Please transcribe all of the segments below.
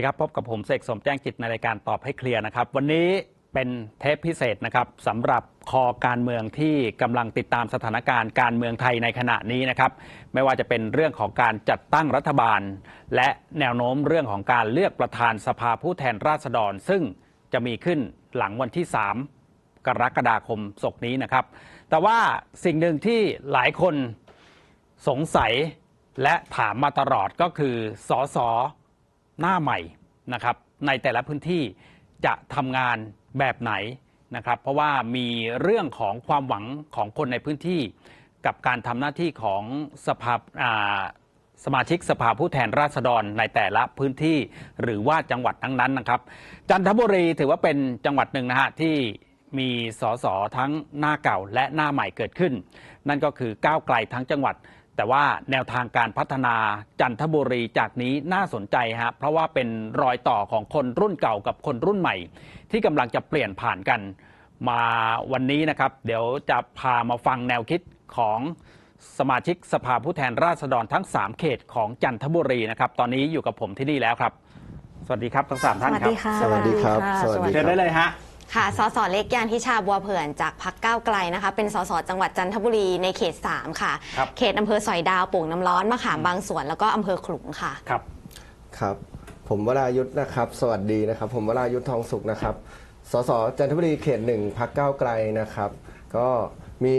วัสดีครับ พบกับผมเสกสมแจ้งจิตในรายการตอบให้เคลียร์นะครับ วันนี้เป็นเทปพิเศษนะครับสำหรับคอการเมืองที่กำลังติดตามสถานการณ์การเมืองไทยในขณะนี้นะครับไม่ว่าจะเป็นเรื่องของการจัดตั้งรัฐบาล และแนวโน้มเรื่องของการเลือกประธานสภาผู้แทนราษฎร ซึ่งจะมีขึ้นหลังวันที่ 3 กรกฎาคมศกนี้นะครับ แต่ว่าสิ่งหนึ่งที่หลายคนสงสัยและถามมาตลอดก็คือสอสอ หน้าใหม่นะครับในแต่ละพื้นที่จะทำงานแบบไหนนะครับ เพราะว่ามีเรื่องของความหวังของคนในพื้นที่ กับการทำหน้าที่ของสภาสมาชิกสภาผู้แทนราษฎรในแต่ละพื้นที่ หรือว่าจังหวัดทั้งนั้นนะครับ จันทบุรีถือว่าเป็นจังหวัดหนึ่งนะฮะที่มีสสทั้งหน้าเก่าและหน้าใหม่เกิดขึ้น นั่นก็คือก้าวไกลทั้งจังหวัด แต่ว่าแนวทางการพัฒนาจันทบุรีจากนี้น่าสนใจฮะเพราะว่าเป็นรอยต่อของคนรุ่นเก่ากับคนรุ่นใหม่ ที่กำลังจะเปลี่ยนผ่านกัน มาวันนี้นะครับ เดี๋ยวจะพามาฟังแนวคิดของสมาชิกสภาผู้แทนราษฎรทั้ง 3 เขตของจันทบุรีนะครับ ตอนนี้อยู่กับผมที่นี่แล้วครับ สวัสดีครับทั้งสามท่านสวัสครับดีค่ะสวัสดีครับะสวัสดีเชิญได้เลยฮะ ค่ะ สส เล็กยานทิชาบัวเผื่อนจากพักก้าวไกลนะคะ เป็นสส จังหวัดจันทบุรีในเขต 3 ค่ะ ครับ เขตอำเภอสอยดาวโป่งน้ำร้อนมะขามบางส่วนแล้วก็อำเภอขลุงค่ะ ครับ ครับ ผมวรายุทธ์นะครับ สวัสดีนะครับ ผมวรายุทธ์ทองสุขนะครับ สสจันทบุรีเขตหนึ่งพักก้าวไกลนะครับ ก็มี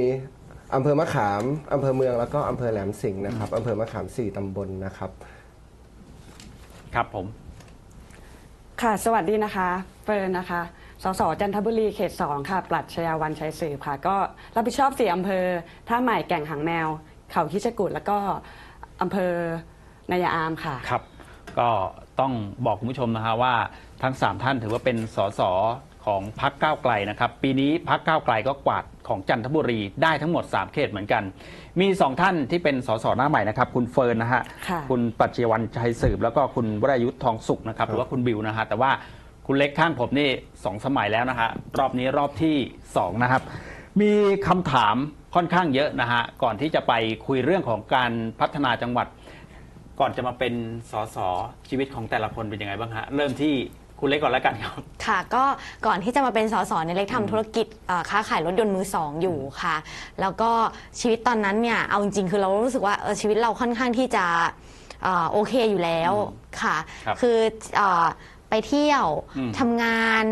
อำเภอมะขามอำเภอเมืองแล้วก็อำเภอแหลมสิงห์นะครับอำเภอมะขามสี่ตำบลนะครับ ครับผม ค่ะ สวัสดีนะคะเฟิร์นนะคะ สสจันทบุรีเขต2ค่ะ ปลัดชยาวันชัยสืบค่ะ ก็รับผิดชอบสี่อำเภอ ท่าใหม่แก่งหางแมว เขาคิชกุดแล้วก็อำเภอนายาอามค่ะ ครับ ก็ต้องบอกคุณผู้ชมนะฮะว่าทั้ง 3 ท่านถือว่าเป็นสสของพักก้าวไกลนะครับ ปีนี้พักก้าวไกลก็กวาดของจันทบุรีได้ทั้งหมด 3 เขตเหมือนกัน มี 2 ท่านที่เป็นสสหน้าใหม่นะครับ คุณเฟิร์นนะฮะค่ะ คุณปัจเจวันชัยสืบ แล้วก็คุณวรายุทธ์ทองสุขนะครับหรือว่าคุณบิวนะฮะแต่ว่า คุณเล็กข้างผมนี่สองสมัยแล้วนะฮะรอบนี้รอบที่2นะครับ มีคำถามค่อนข้างเยอะนะฮะก่อนที่จะไปคุยเรื่องของการพัฒนาจังหวัด ก่อนจะมาเป็นสสชีวิตของแต่ละคนเป็นยังไงบ้างฮะเริ่มที่คุณเล็กก่อนแล้วกันครับ ค่ะก็ก่อนที่จะมาเป็นสสในยเล็กทำธุรกิจเอ่อค้าขายรถยนต์มือสองอยู่ค่ะ แล้วก็ชีวิตตอนนั้นเนี่ยเอาจริงๆคือเรารู้สึกว่าเออชีวิตเราค่อนข้างที่จะเอ่อโอเคอยู่แล้วค่ะ ครับ คือเอ่อ ไปเที่ยวอืม ทำงาน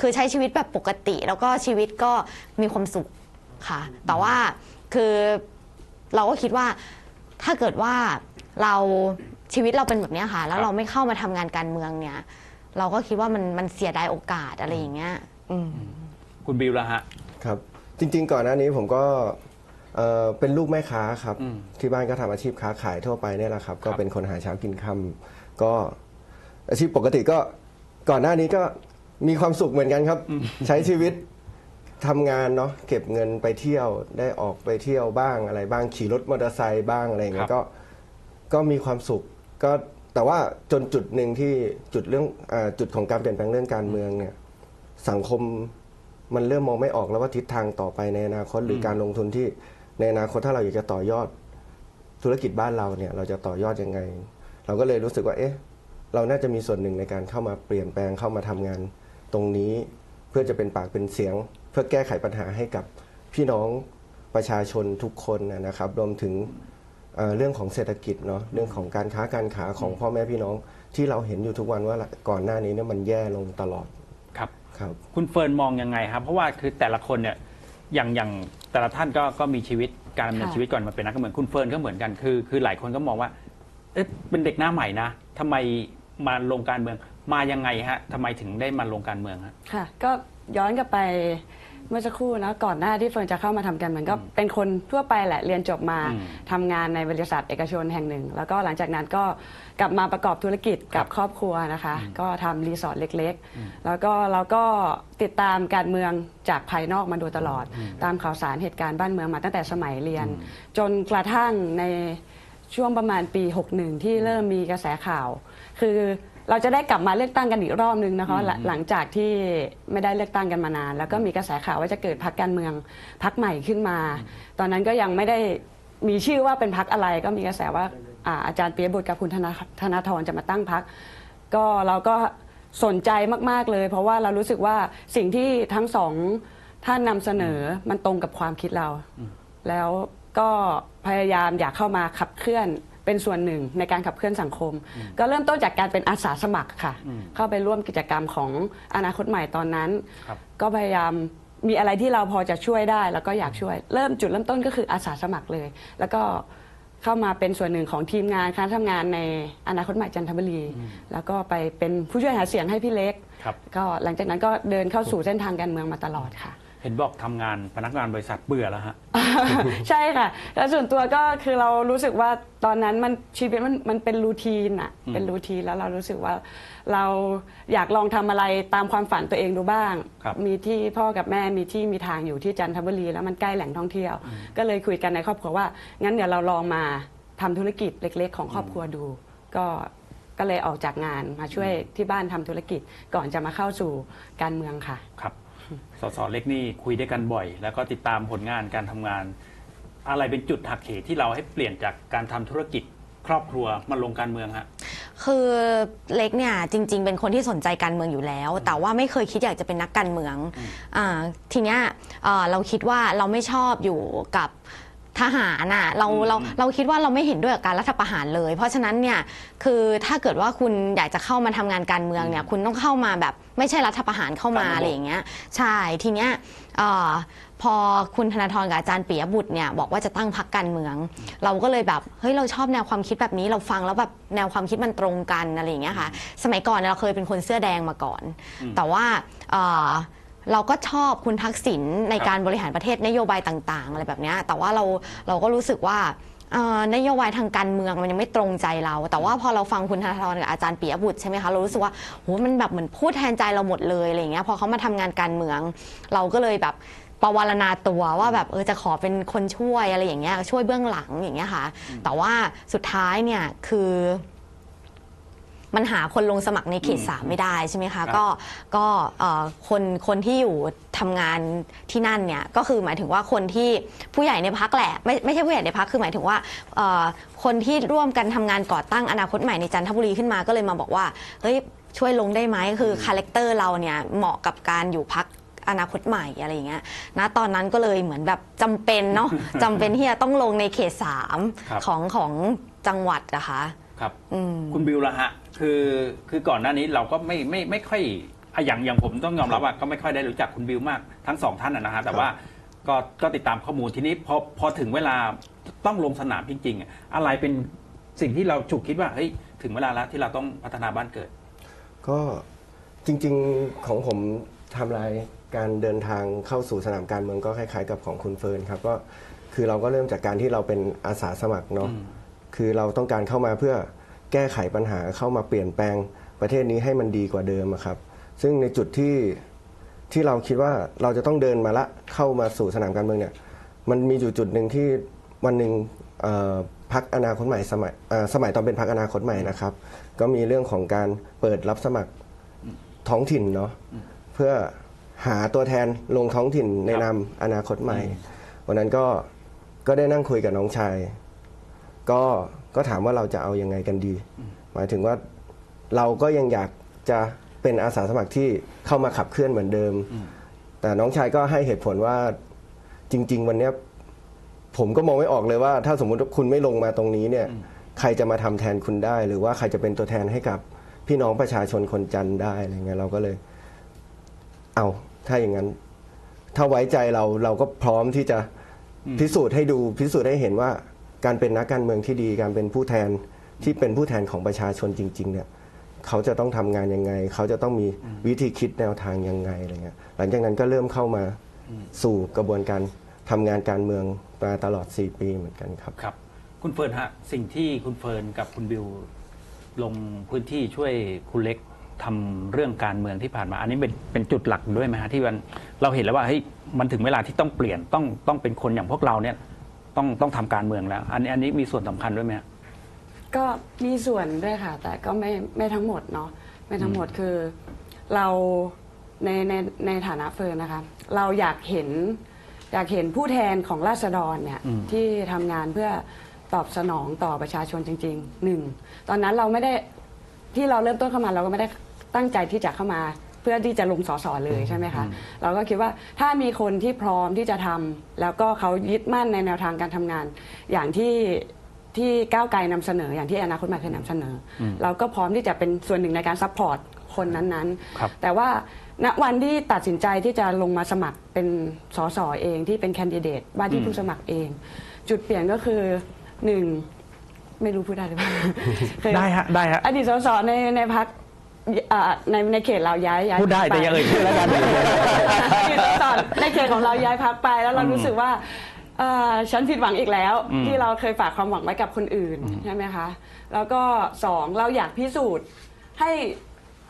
คือใช้ชีวิตแบบปกติ แล้วก็ชีวิตก็มีความสุขค่ะ แต่ว่าคือเราก็คิดว่าถ้าเกิดว่าเราชีวิตเราเป็นแบบเนี้ยค่ะ แล้วเราไม่เข้ามาทำงานการเมืองเนี่ย เราก็คิดว่ามันมันเสียดายโอกาสอะไรอย่างเงี้ยอืม คุณบิวละฮะ ครับ จริงๆ ก่อนหน้านี้ผมก็เอ่อเป็นลูกแม่ค้าครับ อืมที่บ้านก็ทำอาชีพค้าขายทั่วไปเนี่ยแหละครับ ก็ครับเป็นคนหาเช้ากินค่ำก็ อาชีพปกติก็ก่อนหน้านี้ก็มีความสุขเหมือนกันครับ ใช้ชีวิตทำงานเนาะเก็บเงินไปเที่ยวได้ออกไปเที่ยวบ้างอะไรบ้างขี่รถมอเตอร์ไซค์บ้างอะไรอย่างเงี้ครัยบก็ก็มีความสุขก็แต่ว่าจนจุดหนึ่งที่จุดเรื่องอาจุดของการเปลี่ยนแปลงเรื่องการเมืองเนี่ยสังคมมันเริ่มมองไม่ออกแล้วว่าทิศทางต่อไปในอนาคตหรือการลงทุนที่ในอนาคตถ้าเราอยากจะต่อยอดธุรกิจบ้านเราเนี่ย เราจะต่อยอดยังไง เราก็เลยรู้สึกว่าเอ๊ะ เราน่าจะมีส่วนหนึ่งในการเข้ามาเปลี่ยนแปลงเข้ามาทำงานตรงนี้ เพื่อจะเป็นปากเป็นเสียง เพื่อแก้ไขปัญหาให้กับพี่น้องประชาชนทุกคนนะนะครับรวมถึงเอ่อเรื่องของเศรษฐกิจเนาะเรื่องของการค้าการขาของพ่อแม่พี่น้อง ที่เราเห็นอยู่ทุกวันว่าก่อนหน้านี้เนี่ยมันแย่ลงตลอดครับ ครับ คุณเฟิร์นมองยังไงครับ เพราะว่าคือแต่ละคนเนี่ยอย่างอย่างแต่ละท่านก็ก็มีชีวิตการดำเนินค่ะ ชีวิตก่อนมาเป็นนักการเมืองคุณเฟิร์นก็เหมือนกันคือ คือหลายคนก็มองว่าเอ๊ะเป็นเด็กหน้าใหม่นะทำไม มาลงการเมือง มายังไงฮะทำไมถึงได้มาลงการเมืองฮะ ค่ะ ก็ย้อนกลับไปเมื่อสักครู่นะก่อนหน้าที่เฟิร์นจะเข้ามาทำกันเหมือนก็เป็นคนทั่วไปแหละเรียนจบมาอืมทำงานในบริษัทเอกชนแห่งหนึ่ง แล้วก็หลังจากนั้นก็กลับมาประกอบธุรกิจกับครอบครัวนะคะ ก็ทำรีสอร์ทเล็กๆ แล้วก็เราก็ติดตามการเมืองจากภายนอกมาโดยตลอด ตามข่าวสารเหตุการณ์บ้านเมืองมาตั้งแต่สมัยเรียน จนกระทั่งใน ช่วงประมาณปี 61 ที่เริ่มมีกระแสข่าว คือเราจะได้กลับมาเลือกตั้งกันอีกรอบนึงนะคะหลังหลังจากที่ไม่ได้เลือกตั้งกันมานาน แล้วก็มีกระแสข่าวว่าจะเกิดพักการเมืองพักใหม่ขึ้นมา ตอนนั้นก็ยังไม่ได้มีชื่อว่าเป็นพักอะไร ก็มีกระแสว่าอาอาจารย์เปียบุตรกับคุณธนาธนาธรจะมาตั้งพักก็เราก็สนใจมาก ๆเลย เพราะว่าเรารู้สึกว่าสิ่งที่ทั้งสองท่านนำเสนอมันตรงกับความคิดเรา แล้วก็พยายามอยากเข้ามาขับเคลื่อน เป็นส่วนหนึ่งในการขับเคลื่อนสังคม ก็เริ่มต้นจากการเป็นอาสาสมัครค่ะ เข้าไปร่วมกิจกรรมของอนาคตใหม่ตอนนั้นครับก็พยายามมีอะไรที่เราพอจะช่วยได้ แล้วก็อยากช่วย เริ่มจุดเริ่มต้นก็คืออาสาสมัครเลย แล้วก็เข้ามาเป็นส่วนหนึ่งของทีมงานคณะทำงานในอนาคตใหม่จันทบุรี แล้วก็ไปเป็นผู้ช่วยหาเสียงให้พี่เล็กครับก็หลังจากนั้นก็เดินเข้าสู่เส้นทางการเมืองมาตลอดค่ะ เห็นบอกทำงานพนักงานบริษัทเบื่อแล้วฮะ ใช่ค่ะ แล้วส่วนตัวก็คือเรารู้สึกว่าตอนนั้นมันชีวิตมันมันเป็นรูทีนอะอืมเป็นรูทีนแล้วเรารู้สึกว่าเราอยากลองทำอะไรตามความฝันตัวเองดูบ้าง ครับมีที่พ่อกับแม่มีที่มีทางอยู่ที่จันทบุรี แล้วมันใกล้แหล่งท่องเที่ยว ก็เลยคุยกันในครอบครัวว่า งั้นเดี๋ยวเราลองมาทำธุรกิจเล็ก ๆ ของครอบครัวดู ก็ก็เลยออกจากงานมาช่วยที่บ้านทำธุรกิจก่อนจะมาเข้าสู่การเมืองค่ะ ครับ สสเล็กนี่คุยด้วยกันบ่อย แล้วก็ติดตามผลงานการทำงาน อะไรเป็นจุดหักเหที่เราให้เปลี่ยนจากการทำธุรกิจครอบครัวมาลงการเมืองฮะ คือเล็กเนี่ยจริง ๆ เป็นคนที่สนใจการเมืองอยู่แล้ว แต่ว่าไม่เคยคิดอยากจะเป็นนักการเมืองอ่าทีเนี้ยเอ่อเราคิดว่าเราไม่ชอบอยู่กับ ทหารน่ะเราอืมเราเราคิดว่าเราไม่เห็นด้วยกับการรัฐประหารเลย เพราะฉะนั้นเนี่ยคือถ้าเกิดว่าคุณอยากจะเข้ามาทำงานการเมืองเนี่ยคุณต้องเข้ามาแบบไม่ใช่รัฐประหารเข้ามาตามระบบอะไรอย่างเงี้ยใช่ทีเนี้ยเอ่อพอคุณธนาธรกับอาจารย์ปิยบุตรเนี่ยบอกว่าจะตั้งพักการเมือง เราก็เลยแบบเฮ้ยเราชอบแนวความคิดแบบนี้ เราฟังแล้วแบบแนวความคิดมันตรงกันอะไรอย่างเงี้ยค่ะ สมัยก่อนเนี่ยเราเคยเป็นคนเสื้อแดงมาก่อน แต่ว่า เราก็ชอบคุณทักษิณในการบริหารประเทศนโยบายต่าง ๆ อะไรแบบเนี้ยแต่ว่าเราเราก็รู้สึกว่าเอ่อนโยบายทางการเมืองมันยังไม่ตรงใจเรา แต่ว่าพอเราฟังคุณธนาธรกับอาจารย์ปิยบุตรใช่ไหมคะเรารู้สึกว่าโหมันแบบเหมือนพูดแทนใจเราหมดเลยอะไรอย่างเงี้ยพอเขามาทำงานการเมือง เราก็เลยแบบประวารณาตัวว่าแบบเออจะขอเป็นคนช่วยอะไรอย่างเงี้ยช่วยเบื้องหลังอย่างเงี้ยค่ะ แต่ว่าสุดท้ายเนี่ยคือ มันหาคนลงสมัครในเขตสามไม่ได้ใช่ไหมครัคะบก็ก็เอ่อคนคนที่อยู่ทำงานที่นั่นเนี่ยก็คือหมายถึงว่าคนที่ผู้ใหญ่ในพักแหละไม่ไม่ใช่ผู้ใหญ่ในพักคือหมายถึงว่าเอ่อคนที่ร่วมกันทำงานก่อตั้งอนาคตใหม่ในจันทบุรีขึ้นมาก็เลยมาบอกว่าเฮ้ยช่วยลงได้ไหมคือคาแรคเตอร์เราเนี่ยเหมาะกับการอยู่พัก อนาคตใหม่อะไรอย่างเงี้ยนะตอนนั้นก็เลยเหมือนแบบจำเป็นเนาะ จำเป็นที่จะต้องลงในเขตสามครับ ของของจังหวัดนะคะ ครับ อืม คุณบิวละฮะ คือคือก่อนหน้านี้เราก็ไม่ไม่ไม่ค่อยอะอย่างอย่างผมต้องยอมรับว่าก็ไม่ค่อยได้รู้จักคุณบิวมากทั้งสองท่านนะนะฮะแต่ว่าก็ก็ติดตามข้อมูลทีนี้พอพอถึงเวลาต้องลงสนามจริงๆอะอะไรเป็นสิ่งที่เราฉุกคิดว่าเฮ้ยถึงเวลาแล้วที่เราต้องพัฒนาบ้านเกิด ก็จริงๆของผมไทำลายการเดินทางเข้าสู่สนามการเมืองก็คล้ายๆกับของคุณเฟิร์นครับก็คือเราก็เริ่มจากการที่เราเป็นอาสาสมัครเนาะอืม คือเราต้องการเข้ามาเพื่อ แก้ไขปัญหาเข้ามาเปลี่ยนแปลงประเทศนี้ให้มันดีกว่าเดิมครับ ซึ่งในจุดที่ที่เราคิดว่าเราจะต้องเดินมาละเข้ามาสู่สนามการเมืองเนี่ยมันมีจุดจุดหนึ่งที่วันหนึ่งพักอนาคตใหม่สมัยสมัยตอนเป็นพักอนาคตใหม่นะครับ ก็มีเรื่องของการเปิดรับสมัครท้องถิ่นเนาะเพื่อหาตัวแทนลงท้องถิ่นในนามอนาคตใหม่ วันนั้นก็ก็ได้นั่งคุยกับน้องชาย ก็ ก็ถามว่าเราจะเอายังไงกันดี หมายถึงว่าเราก็ยังอยากจะเป็นอาสาสมัครที่เข้ามาขับเคลื่อนเหมือนเดิม แต่น้องชายก็ให้เหตุผลว่าจริง ๆ วันเนี้ยผมก็มองไม่ออกเลยว่า ถ้าสมมุติว่าคุณไม่ลงมาตรงนี้เนี่ย ใครจะมาทำแทนคุณได้ หรือว่าใครจะเป็นตัวแทนให้กับพี่น้องประชาชนคนจันทร์ได้อะไรเงี้ยเราก็เลย เอาถ้าอย่างนั้น ถ้าไว้ใจเราเราก็พร้อมที่จะพิสูจน์ให้ดูพิสูจน์ให้เห็นว่า การเป็นนักการเมืองที่ดี การเป็นผู้แทนที่เป็นผู้แทนของประชาชนจริง ๆ เนี่ยเขาจะต้องทำงานยังไง เขาจะต้องมีวิธีคิดแนวทางยังไงอะไรเงี้ยหลังจากนั้นก็เริ่มเข้ามาสู่กระบวนการทำงานการเมืองมาตลอด 4 ปีเหมือนกันครับครับ คุณเฟิร์นฮะสิ่งที่คุณเฟิร์นกับคุณบิวลงพื้นที่ช่วยคุณเล็กทำเรื่องการเมืองที่ผ่านมา อันนี้เป็นเป็นจุดหลักด้วยไหมฮะที่มันเราเห็นแล้วว่าเฮ้ยมันถึงเวลาที่ต้องเปลี่ยนต้องต้องเป็นคนอย่างพวกเราเนี่ย ต้องต้องทำการเมืองแล้ว อันนี้อันนี้มีส่วนสำคัญด้วยไหมฮะ ก็มีส่วนด้วยค่ะ แต่ก็ไม่ไม่ทั้งหมดเนาะไม่ทั้งหมดคือเราในในในฐานะเฟิร์นนะคะ เราอยากเห็นอยากเห็นผู้แทนของราษฎรเนี่ยอืม ที่ทำงานเพื่อตอบสนองต่อประชาชนจริงๆหนึ่งตอนนั้นเราไม่ได้ที่เราเริ่มต้นเข้ามาเราก็ไม่ได้ตั้งใจที่จะเข้ามา เพื่อที่จะลงสอสอเลยใช่ไหมคะเราก็คิดว่าถ้ามีคนที่พร้อมที่จะทำแล้วก็เขายึดมั่นในแนวทางการทำงาน อย่างที่ที่ก้าวไกลนำเสนออย่างที่อนาคตใหม่เคยนำเสนออเราก็พร้อมที่จะเป็นส่วนหนึ่งในการซัพพอร์ตคนนั้นครับๆแต่ว่าณวันที่ตัดสินใจที่จะลงมาสมัครเป็นสสเองที่เป็นแคนดิเดตว่าที่ผู้สมัครเอง จุดเปลี่ยนก็คือหนึ่งไม่รู้พูดได้หรือเปล่าเคยได้ฮะได้ฮะอดีตสสในในพัก ในในเขตเราย้ายย้ายพูดได้แต่อย่าเอ่ยชื่อแล้วกันอดีตสสในเขตของเราย้ายพักไปแล้วเรารู้สึกว่าเอ่อฉันผิดหวังอีกแล้ว อืมที่เราเคยฝากความหวังไว้กับคนอื่นใช่ไหมคะ แล้วก็สองเราอยากพิสูจน์ให้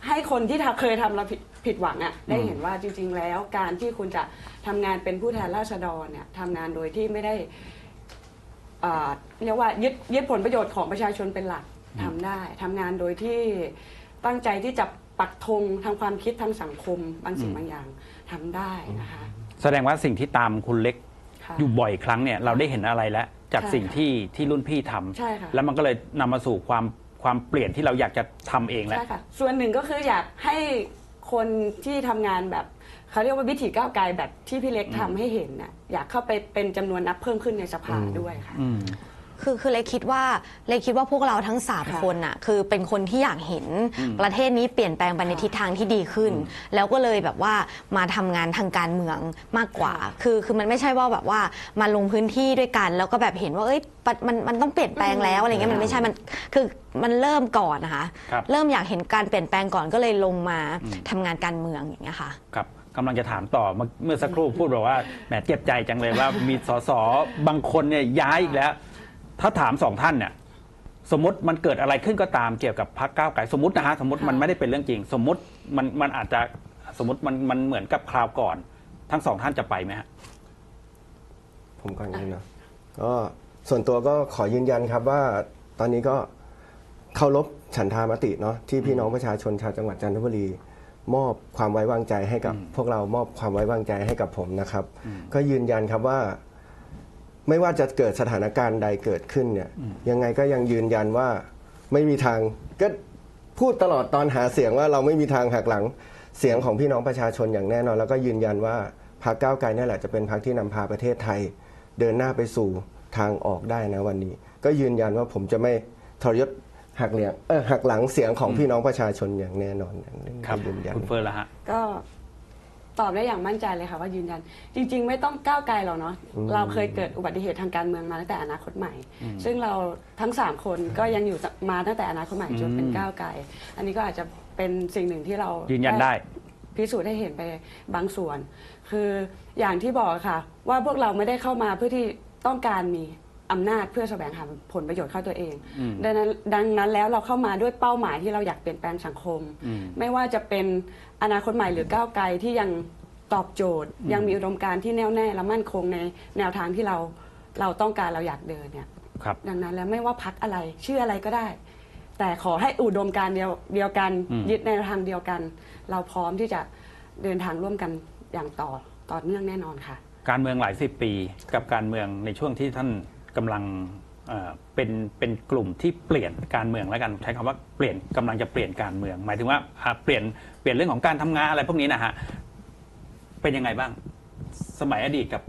ให้คนที่ทำเคยทำเราผิดผิดหวังอะได้เห็นว่าจริง ๆ แล้วการที่คุณจะทำงานเป็นผู้แทนราษฎรเนี่ยทำงานโดยที่ไม่ได้อ่าเรียกว่ายึดยึดผลประโยชน์ของประชาชนเป็นหลักทำได้ทำงานโดยที่ ตั้งใจที่จะปักธงทางความคิดทางสังคมบางสิ่งบางอย่างทำได้นะคะ แสดงว่าสิ่งที่ตามคุณเล็กค่ะอยู่บ่อยครั้งเนี่ยเราได้เห็นอะไรแล้ว จากใช่สิ่งค่ะที่ที่รุ่นพี่ทำใช่ค่ะ แล้วมันก็เลยนำมาสู่ความความเปลี่ยนที่เราอยากจะทำเองแล้ว ใช่ค่ะ ส่วนหนึ่งก็คืออยากให้คนที่ทำงานแบบเขาเรียกว่าวิถีก้าวไกลแบบที่พี่เล็กทำให้เห็นน่ะอยากเข้าไปเป็นจำนวนนับเพิ่มขึ้นในสภาด้วยค่ะ อืม คือคือเลยคิดว่าเลยคิดว่าพวกเราทั้งสามค่ะคนน่ะคือเป็นคนที่อยากเห็นประเทศนี้เปลี่ยนแปลงไปในค่ะทิศทางที่ดีขึ้น แล้วก็เลยแบบว่ามาทำงานทางการเมืองมากกว่า คือคือมันไม่ใช่ว่าแบบว่ามาลงพื้นที่ด้วยกัน แล้วก็แบบเห็นว่าเอ้ยปะมันมันต้องเปลี่ยนแปลงแล้วอะไรเงี้ยมันไม่ใช่มันคือมันเริ่มก่อนนะคะครับเริ่มอยากเห็นการเปลี่ยนแปลงก่อนก็เลยลงมาทำงานการเมืองอย่างเงี้ยค่ะครับกำลังจะถามต่อเมื่อเมื่อสักครู่พูดบอกว่าแหมเจ็บใจจังเลยว่ามีสสบางคนเนี่ยย้ายอีกแล้ว ถ้าถามสองท่านเนี่ยสมมติมันเกิดอะไรขึ้นก็ตามเกี่ยวกับพรรคก้าวไกลสมมตินะฮะสมมติมันไม่ได้เป็นเรื่องจริง สมมติมันมันอาจจะสมมติมันมันเหมือนกับคราวก่อน ทั้งสองท่านจะไปไหมฮะผมก่อนเลยนะก็ส่วนตัวก็ขอยืนยันครับว่าตอนนี้ก็เคารพฉันทามติเนาะที่พี่น้องประชาชนชาวจังหวัดจันทบุรี มอบความไว้วางใจให้กับ พวกเรามอบความไว้วางใจให้กับผมนะครับ ก็ยืนยันครับว่า ไม่ว่าจะเกิดสถานการณ์ใดเกิดขึ้นเนี่ยยังไงก็ยังยืนยันว่าไม่มีทางก็พูดตลอดตอนหาเสียงว่าเราไม่มีทางหักหลังเสียงของพี่น้องประชาชนอย่างแน่นอน แล้วก็ยืนยันว่าพรรคก้าวไกลนี่แหละจะเป็นพรรคที่นำพาประเทศไทย เดินหน้าไปสู่ทางออกได้นะวันนี้ ก็ยืนยันว่าผมจะไม่ทรยศหักเหลียงเออหักหลังเสียงของพี่น้องประชาชนอย่างแน่นอนอย่างนี้ครับยืนยันคุณเฟิร์นละฮะก็ ตอบได้อย่างมั่นใจเลยค่ะว่ายืนยัน จริง ๆ ไม่ต้องก้าวไกลหรอกเนาะเราเคยเกิดอุบัติเหตุทางการเมืองมาตั้งแต่อนาคตใหม่ ซึ่งเราทั้งสามคนก็ยังอยู่มาตั้งแต่อนาคตใหม่จนเป็นก้าวไกล อันนี้ก็อาจจะเป็นสิ่งหนึ่งที่เรายืยืนยันได้พิสูจน์ให้เห็นไปบางส่วน คืออย่างที่บอกค่ะ ว่าพวกเราไม่ได้เข้ามาเพื่อที่ต้องการมี อำนาจเพื่อแสวงหาผลประโยชน์เข้าตัวเองอืมดังนั้นดังนั้นแล้วเราเข้ามาด้วยเป้าหมายที่เราอยากเปลี่ยนแปลงสังคมอืมไม่ว่าจะเป็นอนาคตใหม่หรือก้าวไกลที่ยังตอบโจทย์ ยังมีอุดมการณ์ที่แน่วแน่และมั่นคงในแนวทางที่เราเราต้องการเราอยากเดินเนี่ยครับดังนั้นแล้วไม่ว่าพักอะไรชื่ออะไรก็ได้ แต่ขอให้อุดมการณ์เดียวเดียวกันอืมยึดในทางเดียวกัน เราพร้อมที่จะเดินทางร่วมกันอย่างต่อต่อเนื่องแน่นอนค่ะ การเมืองหลายสิบปี กับการเมืองในช่วงที่ท่าน กำลังเอ่อเป็นเป็นกลุ่มที่เปลี่ยนการเมืองแล้วกันใช้คำว่าเปลี่ยนกำลังจะเปลี่ยนการเมือง หมายถึงว่าอ่าเปลี่ยนเปลี่ยนเรื่องของการทำงานอะไรพวกนี้นะฮะเป็นยังไงบ้างสมัยอดีตกับ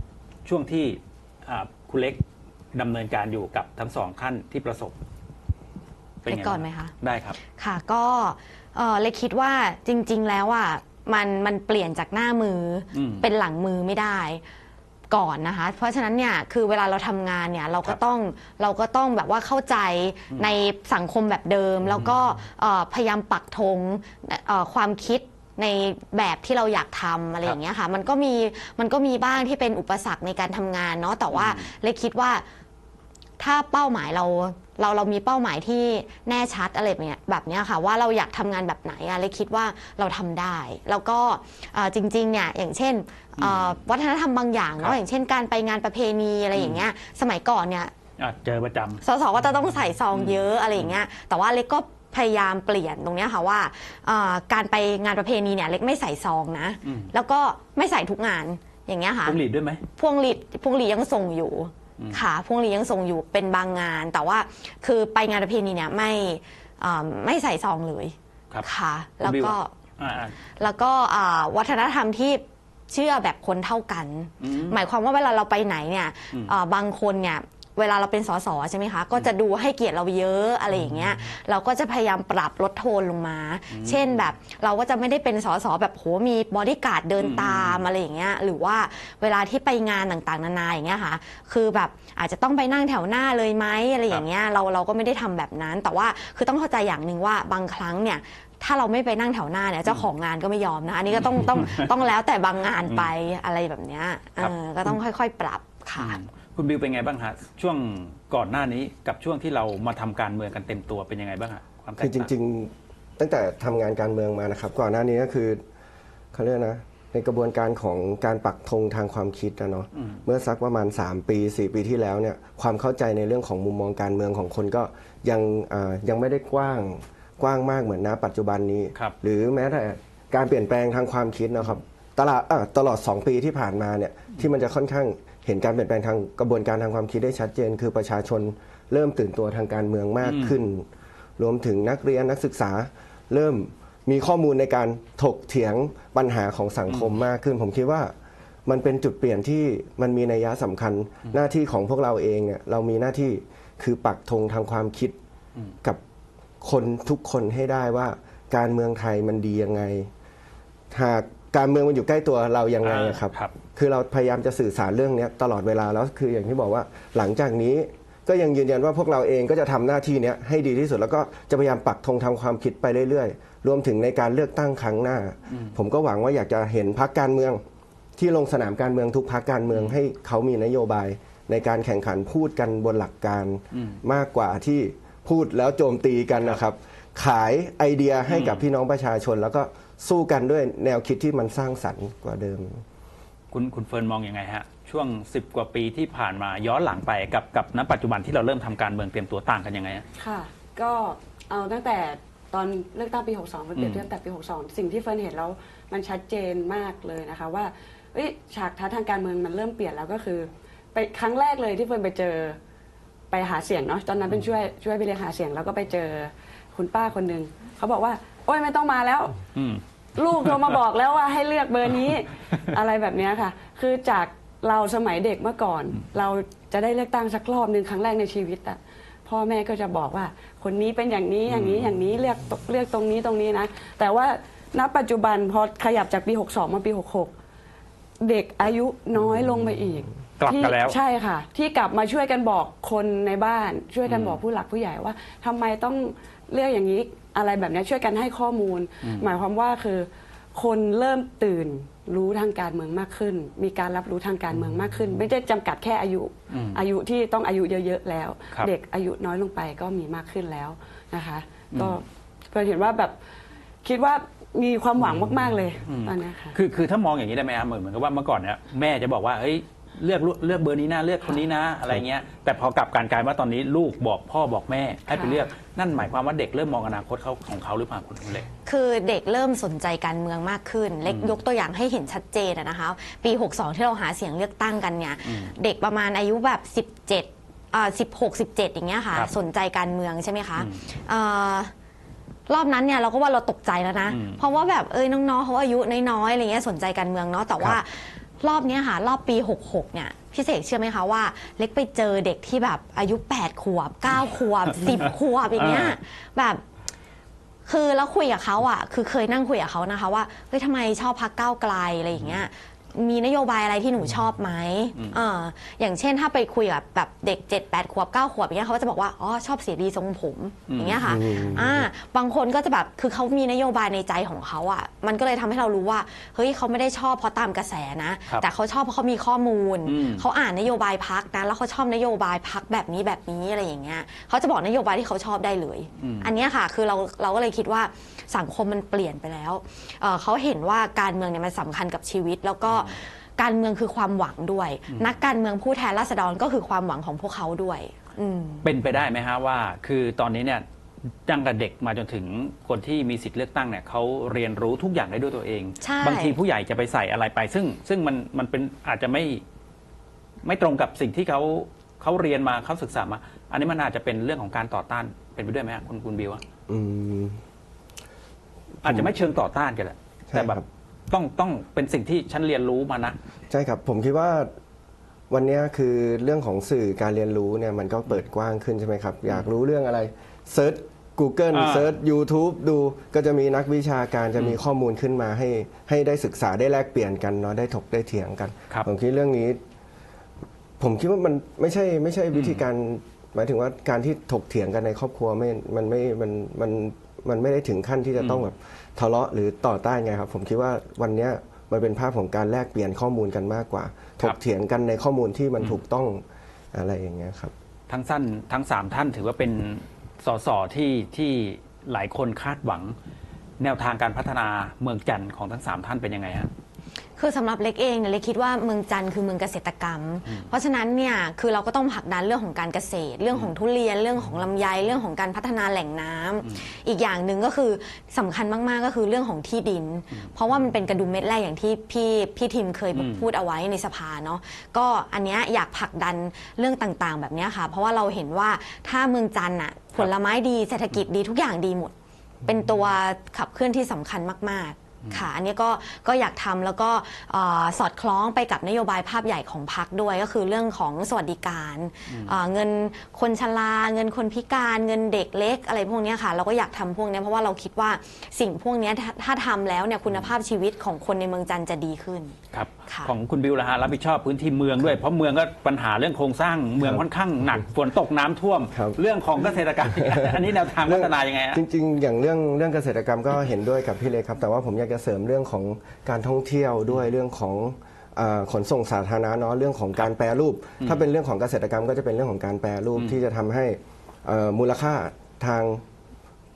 ช่วงที่อ่าคุณเล็กดำเนินการอยู่กับทั้งสองท่านที่ประสบเล็กก่อนไหมคะได้ครับค่ะก็เอ่อเลยคิดว่าจริง ๆ แล้วอะมันมันเปลี่ยนจากหน้ามืออมเป็นหลังมือไม่ได้ ก่อนนะคะ เพราะฉะนั้นเนี่ยคือเวลาเราทำงานเนี่ยเราครัก็บต้องเราก็ต้องแบบว่าเข้าใจในสังคมแบบเดิม แล้วก็เอ่อพยายามปักธงเอ่อความคิดในแบบที่เราอยากทำอะไรอย่างเงี้ยค่ะ มันก็มีมันก็มีบ้างที่เป็นอุปสรรคในการทำงานเนาะแต่ว่าเลยคิดว่า ถ้าเป้าหมายเราเราเรามีเป้าหมายที่แน่ชัดอะไรแบบเนี้ยแบบเนี้ยค่ะว่าเราอยากทำงานแบบไหนอะเลยคิดว่าเราทำได้ แล้วก็เอ่อจริงๆเนี่ยอย่างเช่นเอ่อวัฒนธรรมบางอย่างครัเนาะบอย่างเช่นการไปงานประเพณีอะไรอย่างเงี้ยสมัยก่อนเนี่ยอะเจอประจำสสก็จะต้องใส่ซองเยอะอะไรอย่างเงี้ยแต่ว่าเล็กก็พยายามเปลี่ยนตรงเนี้ยค่ะว่าเอ่อการไปงานประเพณีเนี่ยเล็กไม่ใส่ซองนะอืมแล้วก็ไม่ใส่ทุกงานอย่างเงี้ยค่ะต้องหลีดด้วยไหมพวงหลีดพวงหลีดยังส่งอยู่ ค่ะพวงหลีดยังส่งอยู่เป็นบางงาน แต่ว่าคือไปงานประเพณีเนี่ยไม่อ่าไม่ใส่ซองเลยครับค่ะคุณแล้วบิวก็อ่าอ่า แล้วก็อ่าวัฒนธรรมที่เชื่อแบบคนเท่ากันอืมหมายความว่าเวลาเราไปไหนเนี่ยอืมอ่าบางคนเนี่ย เวลาเราเป็นสสใช่ไหมคะ ก็จะดูให้เกียรติเราเยอะอะไรอย่างเงี้ยเราก็จะพยายามปรับลดโทนลงมา เช่นแบบเราก็จะไม่ได้เป็นสสแบบโหมีบอดี้การ์ดเดินตามอะไรอย่างเงี้ยหรือว่าเวลาที่ไปงานต่างๆ นานาอย่างเงี้ยค่ะ คือแบบอาจจะต้องไปนั่งแถวหน้าเลยไหมอะไรอย่างเงี้ยเราเราก็ไม่ได้ทำแบบนั้น แต่ว่าคือต้องเข้าใจอย่างหนึ่งว่าบางครั้งเนี่ยถ้าเราไม่ไปนั่งแถวหน้าเนี่ยเจ้าของงานก็ไม่ยอมนะอันนี้ก็ต้องต้องต้องแล้วแต่บางงานไปอะไรแบบเนี้ยเออก็ต้องค่อย ๆ ปรับค่ะอืม คุณบิวเป็นไงบ้างฮะช่วงก่อนหน้านี้กับช่วงที่เรามาทำการเมืองกันเต็มตัวเป็นยังไงบ้างฮะความแตกคือจต่างริง ๆ ตั้งแต่ทำงานการเมืองมานะครับ ก่อนหน้านี้ก็คือเขาเรียกนะในกระบวนการของการปักธงทางความคิดนะเนาะเมื่อสักประมาณ 3 ปี 4 ปีที่แล้วเนี่ยความเข้าใจในเรื่องของมุมมองการเมืองของคนก็ยังอ่ายังไม่ได้กว้างกว้างมากเหมือนณปัจจุบันนี้ ครับ หรือแม้แต่การเปลี่ยนแปลงทางความคิดนะครับตลาดอะตลอด 2 ปีที่ผ่านมาเนี่ยที่มันจะค่อนข้าง เห็นการเปลี่ยนแปลงทางกระบวนการทางความคิดได้ชัดเจน คือประชาชนเริ่มตื่นตัวทางการเมืองมากขึ้น รวมถึงนักเรียนนักศึกษา เริ่มมีข้อมูลในการถกเถียงปัญหาของสังคมมากขึ้น ผมคิดว่ามันเป็นจุดเปลี่ยนที่มันมีนัยยะสำคัญหน้าที่ของพวกเราเองเนี่ยเรามีหน้าที่คือปักธงทางความคิดกับคนทุกคนให้ได้ว่าการเมืองไทยมันดียังไง หาก การเมืองมันอยู่ใกล้ตัวเรายังไงอะครับครับ คือเราพยายามจะสื่อสารเรื่องเนี้ยตลอดเวลาแล้วคืออย่างที่บอกว่าหลังจากนี้ก็ยังยืนยันว่าพวกเราเองก็จะทำหน้าที่เนี้ยให้ดีที่สุดแล้วก็จะพยายามปักธงทำความคิดไปเรื่อยๆ รวมถึงในการเลือกตั้งครั้งหน้า ผมก็หวังว่าอยากจะเห็นพักการเมือง ที่ลงสนามการเมืองทุกพักการเมืองให้เขามีนโยบาย ในการแข่งขันพูดกันบนหลักการมากกว่าที่พูดแล้วโจมตีกันนะครับ ขายไอเดียให้กับพี่น้องประชาชน แล้วก็ สู้กันด้วยแนวคิดที่มันสร้างสรรค์กว่าเดิม คุณคุณเฟิร์นมองยังไงฮะ ช่วง 10 กว่าปีที่ผ่านมาย้อนหลังไปกับกับณปัจจุบันที่เราเริ่มทำการเมืองเตรียมตัวต่างกันยังไงฮะ ค่ะ ก็เอาตั้งแต่ตอนเลือกตั้งปี 62ไปเปรียบเทียบแต่ปี 62 สิ่งที่เฟิร์นเห็นแล้วมันชัดเจนมากเลยนะคะว่าเอ้ยฉากทัศน์ทางการเมืองมันเริ่มเปลี่ยนแล้วก็คือไปครั้งแรกเลยที่เฟิร์นไปเจอไปหาเสียงเนาะตอนนั้นเป็นช่วยช่วยไปเรียนหาเสียงแล้วก็ไปเจอคุณป้าคนหนึ่งเขาบอกว่าโอ้ยไม่ต้องมาแล้ว อืม ลูกโทรมาบอกแล้วว่าให้เลือกเบอร์นี้ อะไรแบบเนี้ยค่ะ คือจากเราสมัยเด็กเมื่อก่อน เราจะได้เลือกตั้งสักรอบหนึ่งครั้งแรกในชีวิตอะพ่อแม่ก็จะบอกว่า คนนี้เป็นอย่างนี้อย่างนี้อย่างนี้เลือกเลือกตรงนี้ตรงนี้นะ แต่ว่าณปัจจุบันพอขยับจากปี 62 มาปี 66 เด็กอายุน้อยลงไปอีกกลับกันแล้วที่ใช่ค่ะ ที่กลับมาช่วยกันบอกคนในบ้าน ช่วยกันบอกผู้หลักผู้ใหญ่ว่าทำไมต้องเลือกอย่างนี้ อะไรแบบนี้ช่วยกันให้ข้อมูล หมายความว่าคือ คนเริ่มตื่นรู้ทางการเมืองมากขึ้น มีการรับรู้ทางการเมืองมากขึ้น ไม่ได้จำกัดแค่อายุอืมอายุที่ต้องอายุเยอะๆแล้วครับเด็กอายุน้อยลงไปก็มีมากขึ้นแล้วนะคะ ก็เพื่อเห็นว่าแบบคิดว่ามีความหวังมาก ๆ เลยตอนนี้ค่ะคือคือถ้ามองอย่างนี้ได้ไหมครับเหมือนเหมือนกับว่าเมื่อก่อนเนี่ยแม่จะบอกว่าเฮ้ย เลือกเลือกเบอร์นี้นะเลือกคนนี้นะอะไรเงี้ยแต่พอกลับการกลายว่าตอนนี้ลูกบอกพ่อบอกแม่ให้ไปค่ะเลือกนั่นหมายความว่าเด็กเริ่มมองอนาคตเขาของเขาหรือเปล่าคุณเล็กคือเด็กเริ่มสนใจการเมืองมากขึ้น เล็กยกตัวอย่างให้เห็นชัดเจนอะนะคะ ปี 62 ที่เราหาเสียงเลือกตั้งกันเนี่ยเด็กประมาณอายุแบบ 17อ่า16 17 อย่างเงี้ยค่ะครับสนใจการเมืองใช่ไหมคะเอ่อรอบนั้นเนี่ยเราก็ว่าเราตกใจแล้วนะอืมเพราะว่าแบบเอ้ยน้องๆเขาอายุน้อยๆอะไรเงี้ยสนใจการเมืองเนาะแต่ว่า รอบเนี้ยค่ะ รอบปี 66 เนี่ยพี่เสกเชื่อไหมคะว่า เล็กไปเจอเด็กที่แบบอายุ 8 ขวบ 9 ขวบ 10 ขวบอย่างเงี้ยอ่าแบบคือแล้วคุยกับเขาอะ คือเคยนั่งคุยกับเขานะคะว่าเฮ้ยทำไมชอบพักก้าวไกลอะไรอย่างเงี้ย มีนโยบายอะไรที่หนูชอบไหมเอออย่างเช่นถ้าไปคุยกับแบบเด็ก 7 8 ขวบ 9 ขวบอย่างเงี้ยเขาก็จะบอกว่า อ๋อ ชอบเสียดีทรงผม อย่างเงี้ยค่ะ อ่า บางคนก็จะแบบ คือเขามีนโยบายในใจของเขาอะ มันก็เลยทำให้เรารู้ว่า เฮ้ยเขาไม่ได้ชอบเพราะตามกระแสนะครับแต่เขาชอบเพราะเขามีข้อมูลอืมเขาอ่านนโยบายพักนะ แล้วเขาชอบนโยบายพักแบบนี้แบบนี้อะไรอย่างเงี้ย เขาจะบอกนโยบายที่เขาชอบได้เลย อันเนี้ยค่ะ คือเราเราก็เลยคิดว่าสังคมมันเปลี่ยนไปแล้วเอ่อเขาเห็นว่าการเมืองเนี่ยมันสำคัญกับชีวิตแล้วก็การเมืองคือความหวังด้วย นักการเมืองผู้แทนราษฎรก็คือความหวังของพวกเขาด้วยอืม เป็นไปได้ไหมฮะว่า คือตอนนี้เนี่ยตั้งแต่เด็กมาจนถึงคนที่มีสิทธิ์เลือกตั้งเนี่ยเขาเรียนรู้ทุกอย่างได้ด้วยตัวเอง ใช่ บางทีผู้ใหญ่จะไปใส่อะไรไป ซึ่งซึ่งมันมันเป็นอาจจะไม่ไม่ตรงกับสิ่งที่เขาเขาเรียนมาเขาศึกษามา อันนี้มันอาจจะเป็นเรื่องของการต่อต้านเป็นไปด้วยไหมฮะคุณคุณบิวอะอืม อาจจะไม่เชิงต่อต้านกันแหละใช่แต่แบครับบ ต้องต้องเป็นสิ่งที่ฉันเรียนรู้มานะ ใช่ครับ ผมคิดว่าวันเนี้ยคือเรื่องของสื่อการเรียนรู้เนี่ยมันก็เปิดกว้างขึ้นใช่ไหมครับ อยากรู้เรื่องอะไรเซิร์ช Google อ่าเซิร์ช YouTube ดูก็จะมีนักวิชาการจะมีข้อมูลขึ้นมาให้ ให้ได้ศึกษาได้แลกเปลี่ยนกันเนาะได้ถกได้เถียงกัน ครับผมคิดเรื่องนี้ ผมคิดว่ามันไม่ใช่ไม่ใช่วิธีการ หมายถึงว่าการที่ถกเถียงกันในครอบครัวไม่มันไม่มันมัน มันไม่ได้ถึงขั้นที่จะต้องแบบทะเลาะหรือต่อต้านไงครับ ผมคิดว่าวันเนี้ยมันเป็นภาพของการแลกเปลี่ยนข้อมูลกันมากกว่า ถกเถียงกันในข้อมูลที่มันถูกต้องอะไรอย่างเงี้ยครับ ทั้งสั้นทั้งสามท่านถือว่าเป็นสสที่ที่หลายคนคาดหวัง แนวทางการพัฒนาเมืองจันทร์ของทั้งสามท่านเป็นยังไงฮะ คือสำหรับเล็กเองเนี่ยเล็กคิดว่าเมืองจันทร์คือเมืองเกษตรกรรม เพราะฉะนั้นเนี่ยคือเราก็ต้องผลักดันเรื่องของการเกษตร เรื่องของทุเรียนเรื่องของลำไยเรื่องของการพัฒนาแหล่งน้ำอีกอย่างหนึ่งก็คือสำคัญมาก ๆ ก็คือเรื่องของที่ดิน เพราะว่ามันเป็นกระดุมเม็ดแรกอย่างที่พี่พี่ทิมเคยพูดเอาไว้ในสภาเนาะก็อันเนี้ยอยากผลักดันเรื่องต่างๆ แบบเนี้ยค่ะ เพราะว่าเราเห็นว่าถ้าเมืองจันทร์อะผลไม้ดีเศรษฐกิจดีทุกอย่างดีหมด เป็นตัวขับเคลื่อนที่สำคัญมาก ๆ ค่ะ อันนี้ก็ก็อยากทำแล้วก็เอ่อสอดคล้องไปกับนโยบายภาพใหญ่ของพรรคด้วย ก็คือเรื่องของสวัสดิการเอ่อเงินคนชราเงินคนพิการ เงินเด็กเล็กอะไรพวกเนี้ยค่ะ เราก็อยากทำพวกเนี้ยเพราะว่าเราคิดว่าสิ่งพวกเนี้ยถ้าถ้าทำแล้วเนี่ยคุณภาพชีวิตของคนในเมืองจันทร์จะดีขึ้น ครับค่ะ ของคุณบิวละฮะรับผิดชอบพื้นที่เมืองด้วย เพราะเมืองก็ปัญหาเรื่องโครงสร้างเมืองค่อนข้างหนักฝนตกน้ำท่วม ครับ เรื่องของเกษตรกรรม อันนี้แนวทางพัฒนายังไงฮะ จริงๆ อย่างเรื่องเรื่องเกษตรกรรมก็เห็นด้วยกับพี่เล็กครับ แต่ว่าผมอยากจะเสริมเรื่องของการท่องเที่ยวด้วยเรื่องของอ่าขนส่งสาธารณะเนาะเรื่องของการแปรรูป ถ้าเป็นเรื่องของเกษตรกรรมก็จะเป็นเรื่องของการแปรรูปที่จะทำให้เอ่อมูลค่าทาง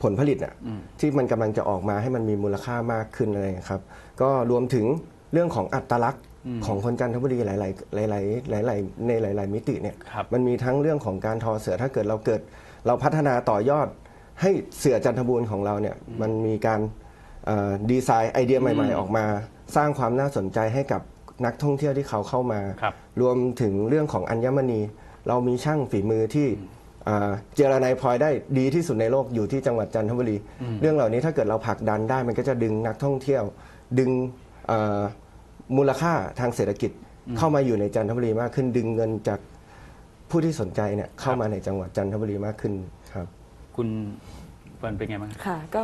ผลผลิตน่ะที่มันกำลังจะออกมาให้มันมีมูลค่ามากขึ้นอะไรอย่างเงี้ยครับ ก็รวมถึงเรื่องของอัตลักษณ์ของคนจันทบุรีหลาย ๆ หลาย ๆ หลาย ๆ ในหลาย ๆ มิติเนี่ยครับ มันมีทั้งเรื่องของการทอเสือถ้าเกิดเราเกิด เราพัฒนาต่อยอดให้เสือจันทบูรณ์ของเราเนี่ยมันมีการเอ่อ ดีไซน์ไอเดียใหม่ๆ ออกมา สร้างความน่าสนใจให้กับนักท่องเที่ยวที่เขาเข้ามาครับรวมถึงเรื่องของอัญมณี เรามีช่างฝีมือที่เอ่อเจรนายพลอยได้ดีที่สุดในโลกอยู่ที่จังหวัดจันทบุรี เรื่องเหล่านี้ถ้าเกิดเราผลักดันได้ มันก็จะดึงนักท่องเที่ยว ดึงเอ่อมูลค่าทางเศรษฐกิจเข้ามาอยู่ในจันทบุรีมากขึ้น ดึงเงินจากผู้ที่สนใจเนี่ยเข้ามาในจังหวัดจันทบุรีมากขึ้นครับ คุณเฟิร์นเป็นไงบ้างค่ะก็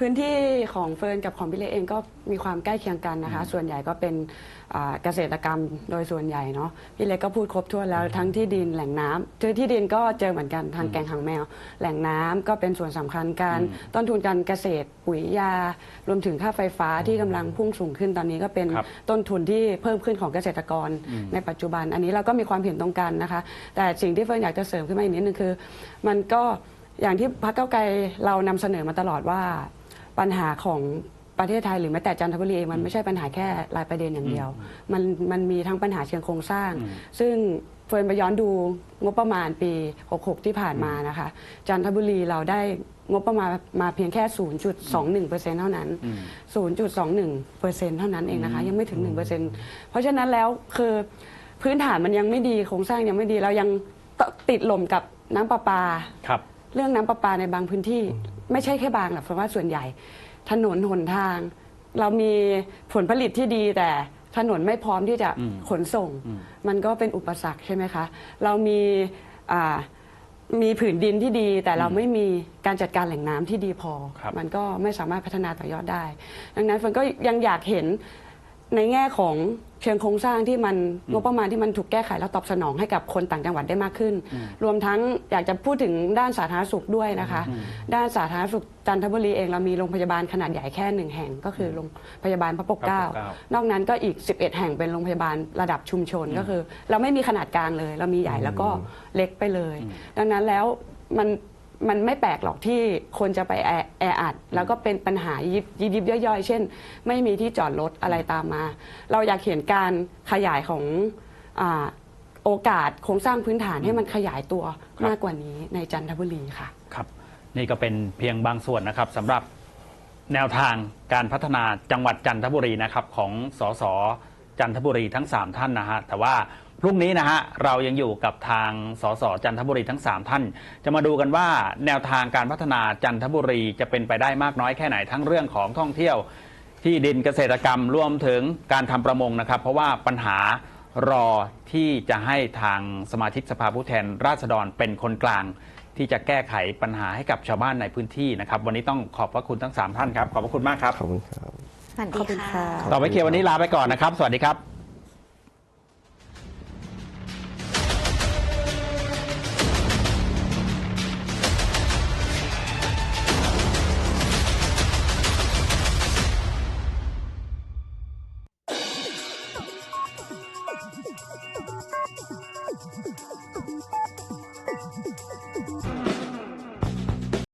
พื้นที่ของเฟิร์นกับของพี่เล็กเองก็มีความใกล้เคียงกันนะคะ ส่วนใหญ่ก็เป็นอ่าเกษตรกรรมโดยส่วนใหญ่เนาะพี่เล็กก็พูดครบถ้วนแล้วทั้งที่ดินแหล่งน้ำคือที่ดินก็เจอเหมือนกันทางแกงหางแมว แหล่งน้ำก็เป็นส่วนสำคัญการต้นทุนการเกษตรปุ๋ยยา รวมถึงค่าไฟฟ้าที่กำลังพุ่งสูงขึ้นตอนนี้ก็เป็นครับ ต้นทุนที่เพิ่มขึ้นของเกษตรกรในปัจจุบัน อันนี้เราก็มีความเห็นตรงกันนะคะ แต่สิ่งที่เฟิร์นอยากจะเสริมขึ้นมาอีกนิดนึงคือ มันก็อย่างที่พรรคเก้าวไกลเรานำเสนอมาตลอดว่า ปัญหาของประเทศไทยหรือแม้แต่จันทบุรีเองมันไม่ใช่ปัญหาแค่รายประเด็นอย่างเดียว มันมันมีทั้งปัญหาเชิงโครงสร้าง ซึ่งเฟิร์นไปย้อนดูงบประมาณปี 66 ที่ผ่านมานะคะ จันทบุรีเราได้งบประมาณมาเพียงแค่ 0.21%เท่านั้น 0.21%เท่านั้นเองนะคะ ยังไม่ถึง 1%เพราะฉะนั้นแล้วคือพื้นฐานมันยังไม่ดีโครงสร้างยังไม่ดีเรายังตติดหล่มกับน้ำประปาครับเรื่องน้ำประปาในบางพื้นที่ ไม่ใช่แค่บางหรอกเพราะว่าส่วนใหญ่ ถนนหนทาง เรามีผลผลิตที่ดีแต่ถนนไม่พร้อมที่จะอืมขนส่งมันก็เป็นอุปสรรคใช่ไหมคะ เรามีอ่ามีผืนดินที่ดี แต่เราไม่มีการจัดการแหล่งน้ำที่ดีพอ ครับ มันก็ไม่สามารถพัฒนาต่อยอดได้ ดังนั้นเฟิร์นก็ยังอยากเห็นในแง่ของ เชิงโครงสร้างที่มันงบประมาณที่มันถูกแก้ไขและตอบสนองให้กับคนต่างจังหวัดได้มากขึ้น รวมทั้งอยากจะพูดถึงด้านสาธารณสุขด้วยนะคะ ด้านสาธารณสุขจันทบุรีเองเรามีโรงพยาบาลขนาดใหญ่แค่หนึ่งแห่ง ก็คือโรงพยาบาลพระปกเกล้าพระปกเกล้านอกนั้นก็อีก 11 แห่งเป็นโรงพยาบาลระดับชุมชนก็คือ เราไม่มีขนาดกลางเลย เรามีใหญ่แล้วก็เล็กไปเลย ดังนั้นแล้วมัน มันไม่แปลกหรอกที่คนจะไปแอแออัด แล้วก็เป็นปัญหายิบยิบยิบย่อยๆ เช่น ไม่มีที่จอดรถอะไรตามมา เราอยากเห็นการขยายของอาโอกาสโครงสร้างพื้นฐานให้มันขยายตัวมากกว่านี้ในจันทบุรีค่ะ ครับ นี่ก็เป็นเพียงบางส่วนนะครับสำหรับแนวทางการพัฒนาจังหวัดจันทบุรีนะครับของสสจันทบุรีทั้ง 3 ท่านนะฮะแต่ว่า พรุ่งนี้นะฮะเรายังอยู่กับทางสสจันทบุรีทั้ง 3 ท่าน จะมาดูกันว่าแนวทางการพัฒนาจันทบุรีจะเป็นไปได้มากน้อยแค่ไหนทั้งเรื่องของท่องเที่ยวที่ดินเกษตรกรรมรวมถึงการทำประมงนะครับ เพราะว่าปัญหารอที่จะให้ทางสมาชิกสภาผู้แทนราษฎรเป็นคนกลาง ที่จะแก้ไขปัญหาให้กับชาวบ้านในพื้นที่นะครับ วันนี้ต้องขอบพระคุณทั้ง 3 ท่านครับขอบพระคุณมากครับขอบคุณครับสวัสขอบคุดีณค่ะค่ะต่อไปเคลียร์วันนี้ลาไปก่อนนะครับ สวัสดีครับ